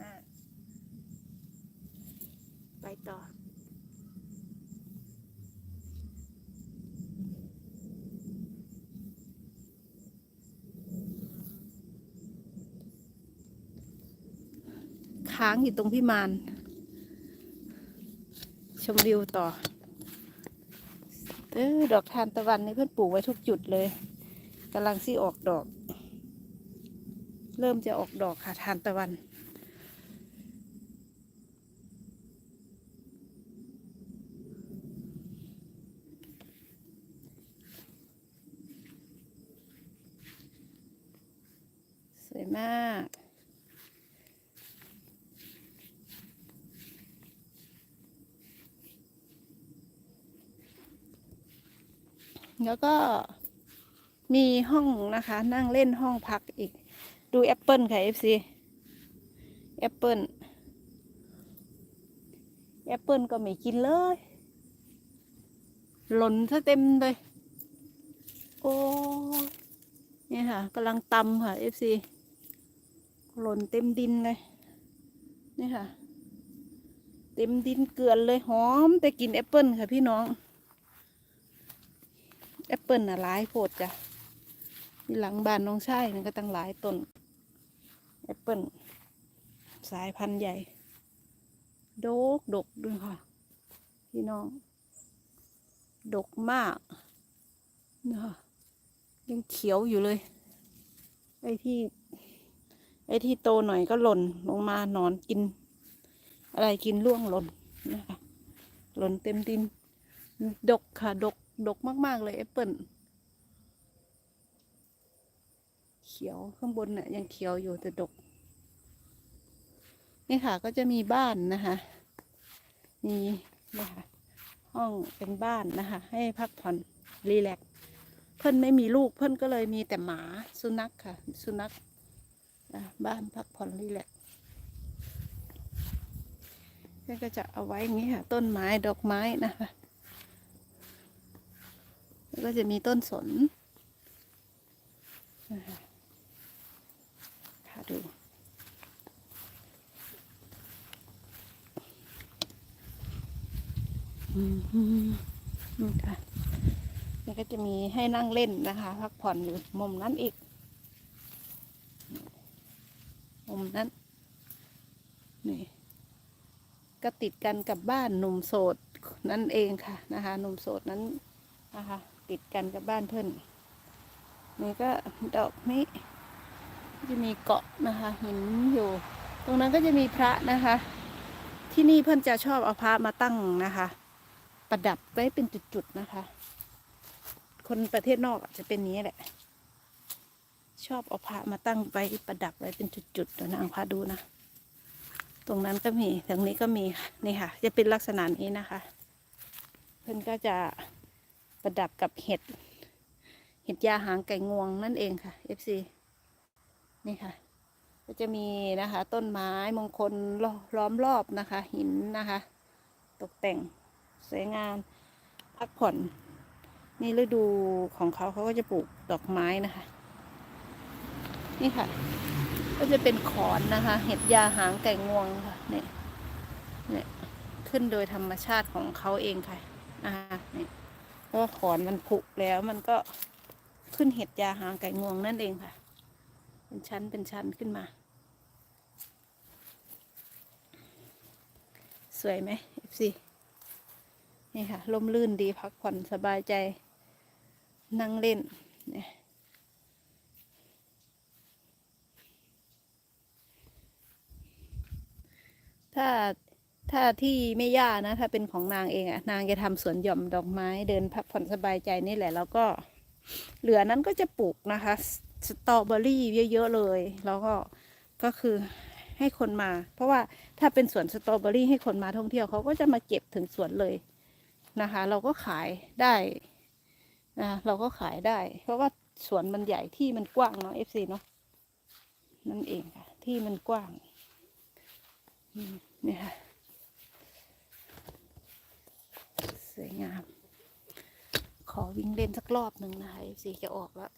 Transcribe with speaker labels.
Speaker 1: มาก ไปต่อ ค้างอยู่ตรงพี่มาน ชมวิวต่อ เออ ดอกทานตะวันนี่เพื่อนปลูกไว้ทุกจุดเลยกำลังซี่ออกดอก เริ่มจะออกดอกค่ะทานตะวัน วยมาก แล้วก็มีห้องนะคะ นั่งเล่นห้องพักอีก ดูแอปเปิลค่ะ FC แอปเปิลแอปเปิลก็ไม่กินเลย หล่นซะเต็มเลย โอ้ เนี่ยค่ะกำลังตำค่ะ FC หล่นเต็มดินเลยนี่ค่ะ เต็มดินเกลือนเลยหอม แต่กินแอปเปิลค่ะพี่น้อง แอปเปิลน่ะหลายโพดจ้ะที่หลังบ้านน้องชายนั่นก็ตั้งหลายต้นแอปเปิลสายพันธุ์ใหญ่ โดกดกด้วยค่ะ พี่น้อง ดกมากนะคะยังเขียวอยู่เลย ไอ้ที่ ไอ้ที่โตหน่อยก็หล่นลงมานอนกิน อะไรกินร่วงหล่นนะคะหล่นเต็มดิน ดกค่ะ ดก ดกมาก ๆ เลยแอปเปิลเขียวข้างบนเนี่ยยังเขียวอยู่แต่ดก นี่ค่ะก็จะมีบ้านนะคะมีนะคะห้องเป็นบ้านนะคะ ให้พักผ่อนรีแลกเพื่อนไม่มีลูกเพื่อนก็เลยมีแต่หมาสุนัขค่ะ สุนัข อะบ้านพักผ่อนรีแลกซ์ก็จะเอาไว้อย่างนี้ค่ะ ต้นไม้ดอกไม้นะคะแล้วก็จะมีต้นสนนะคะค่ะดูนี่ค่ะนี่ก็จะมีให้นั่งเล่นนะคะ พักผ่อนอยู่มุมนั้นอีก มุมนั้นนี่ก็ติดกันกับบ้านหนุ่มโสดนั่นเองค่ะนะคะหนุ่มโสดนั้นนะคะติดกันกับบ้านเพื่อนนี่ก็ดอกนี้จะมีเกาะนะคะหินอยู่ ตรงนั้นก็จะมีพระนะคะ ที่นี่เพื่อนจะชอบเอาพระมาตั้งนะคะ ประดับไว้เป็นจุดๆนะคะ คนประเทศนอกจะเป็นนี้แหละ ชอบเอาพระมาตั้งไว้ประดับไว้เป็นจุดๆเดี๋ยวนางพาดูนะ ตรงนั้นก็มีตรงนี้ก็มีนี่ค่ะ จะเป็นลักษณะนี้นะคะ เพื่อนก็จะประดับกับเห็ด เห็ดยาหางไก่งวงนั่นเองค่ะ FC นี่ค่ะ ก็จะมีนะคะ ต้นไม้มงคลลล้อมรอบนะคะ หินนะคะ ตกแต่งสวยงามพักผ่อน นี่ฤดูของเขาเขาก็จะปลูกดอกไม้นะคะ นี่ค่ะ ก็จะเป็นขอนนะคะ เห็ดยาหางไก่งวงค่ะ เนี่ย เนี่ย ขึ้นโดยธรรมชาติของเขาเองค่ะอ่าเนี่ยเพราะขอนมันผุแล้วมันก็ขึ้นเห็ดยาหางไก่งวงนั่นเองค่ะ เป็นชั้นเป็นชั้นขึ้นมา สวยไหม FC นี่ค่ะลมลื่นดีพักผ่อนสบายใจนั่งเล่นเนี่ย ถ้าถ้าที่ไม่ย่านะ ถ้าเป็นของนางเองอะนางจะทำสวนหย่อมดอกไม้ เดินพักผ่อนสบายใจนี่แหละ แล้วก็ เหลือนั้นก็จะปลูกนะคะ สตรอเบอรี่เยอะๆเลย แล้วก็ก็คือให้คนมา เพราะว่าถ้าเป็นสวนสตรอเบอรี่ให้คนมาท่องเที่ยวเขาก็จะมาเก็บถึงสวนเลยนะคะ เราก็ขายได้นะเราก็ขายได้ เพราะว่าสวนมันใหญ่ที่มันกว้างเนาะเอฟซีเนาะนั่นเองค่ะ ที่มันกว้าง นี่ยค่ะ สวยงาม ขอวิ่งเล่นสักรอบหนึ่งนะคะสีจะออกแล้ว